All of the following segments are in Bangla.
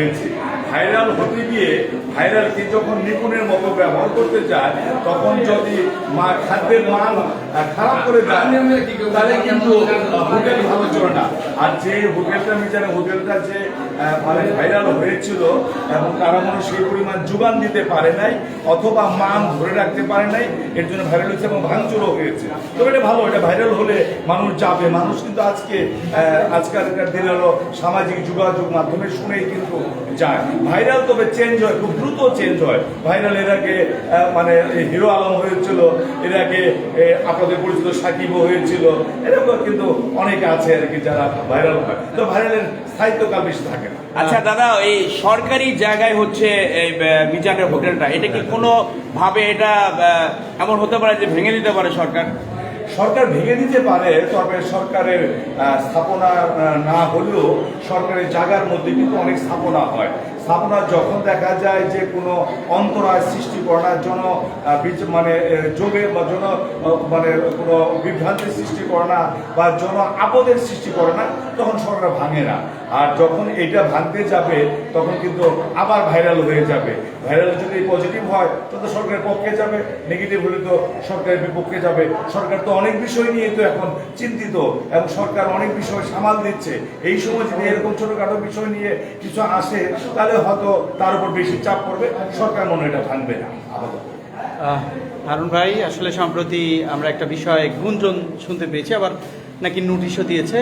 Thank you. ভাইরাল হতে গিয়ে ভাইরালকে যখন নিপুণের মতো ব্যবহার করতে চায়, তখন যদি মা খাদ্যের মান খারাপ করে দেয়, তাহলে কিন্তু হোটেল ভালো চলে না। আর যে হোটেলটা আমি জানি, হোটেলটা যে মানে ভাইরাল হয়েছিল এবং তারা মনে সেই পরিমাণ যোগান দিতে পারে নাই, অথবা মান ধরে রাখতে পারে নাই, এর জন্য ভাইরাল হয়েছে এবং ভাঙচুরও হয়েছে। তবে এটা ভালো, এটা ভাইরাল হলে মানুষ যাবে। মানুষ কিন্তু আজকে আজকালকার দিনে হলো সামাজিক যোগাযোগ মাধ্যমে শুনেই কিন্তু যায়। ভাইরাল তবে চেঞ্জ হয় খুব দ্রুত চেঞ্জ হয়। ভাইরাল এর আগে মানে হিরো আলম হয়েছিল এর আগে আপনাদের পরিচিত সাকিবও হয়েছিল এরকম কিন্তু অনেকে আছে আর কি যারা ভাইরাল হয়। তো ভাইরালের স্থায়িত্বকাল বেশি থাকে না। আচ্ছা দাদা এই সরকারি জায়গায় হচ্ছে এই মিজানের হোটেলটা এটা কি কোনো ভাবে এটা এমন হতে পারে যে ভেঙে দিতে পারে সরকার? সরকার ভেঙে দিতে পারে, তবে সরকারের স্থাপনা না হলেও সরকারের জায়গার মধ্যে কিন্তু অনেক স্থাপনা হয়। স্থাপনা যখন দেখা যায় যে কোনো অন্তরায় সৃষ্টি করে না জন বিচ- মানে যোগে বা জন মানে কোনো বিভ্রান্তির সৃষ্টি করে না বা জন আপদের সৃষ্টি করে না, তখন সরকার ভাঙে না। আর যখন এটা ভাঙতে যাবে, তখন কিন্তু আবার ভাইরাল হয়ে যাবে। ভাইরাল যদি পজিটিভ হয় তবে সরকারের পক্ষে যাবে নেগেটিভ হলে তো সরকারের বিপক্ষে যাবে। সরকার তো অনেক বিষয় নিয়ে তো এখন চিন্তিত এবং সরকার অনেক বিষয় সামাল দিচ্ছে। এই সময় যদি এরকম ছোটখাটো বিষয় নিয়ে কিছু আসে তাহলে হয়তো তার উপর বেশি চাপ পড়বে। সরকার মনে এটা ভাঙবে না আপাতত। হারুন ভাই আসলে সম্প্রতি আমরা একটা বিষয়ে গুঞ্জন শুনতে পেয়েছি আবার নাকি নোটিশও দিয়েছে।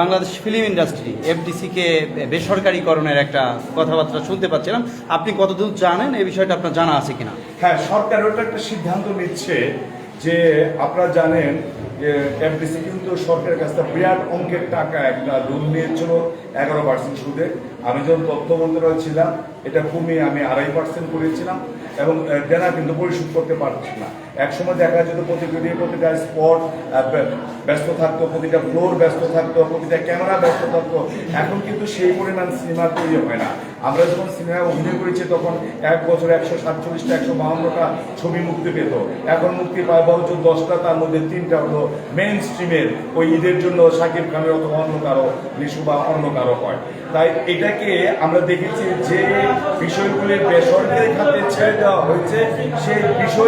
বাংলাদেশ ফিল্ম ইন্ডাস্ট্রি এফডিসিকে বেসরকারীকরণের একটা কথাবার্তা শুনতে পাচ্ছিলাম। আপনি কতদূর জানেন? এই বিষয়টা আপনার জানা আছে কিনা? হ্যাঁ সরকার ওটা একটা সিদ্ধান্ত নিচ্ছে যে আপনারা জানেন যে এফডিসি কিন্তু সরকারের কাছ থেকে বিরাট অঙ্কের টাকা একটা লোন নিয়েছিল, এগারো পার্সেন্ট সুদে। আমি যখন তথ্য মন্ত্রণালয় ছিলাম, এটা কমিয়ে আমি আড়াই পার্সেন্ট করেছিলাম এবং দেনা কিন্তু পরিশোধ করতে পারছি না। একসময় দেখা যেত প্রতিটি প্রতিটা স্পট ব্যস্ত থাকতো, প্রতিটা ফ্লোর ব্যস্ত থাকতো, প্রতিটা ক্যামেরা ব্যস্ত থাকতো। এখন কিন্তু সেই পরিমাণ সিনেমা তৈরি হয় না। আমরা যখন সিনেমায় অভিনয় করেছি, তখন এক বছরে একশো সাতচল্লিশটা, একশো বাহান্নটা ছবি মুক্তি পেত। এখন মুক্তি পায় বরঞ্চ দশটা, তার মধ্যে তিনটা হলো মেইন স্ট্রিমের ওই ঈদের জন্য সাকিব খানের অথবা অন্য কারও নিশু বা অন্য কারও হয়। তাই এটাকে আমরা দেখেছি যে বিষয়গুলি বেসরকারি খাতে ছেড়ে দেওয়া হয়েছে। সেই বিষয়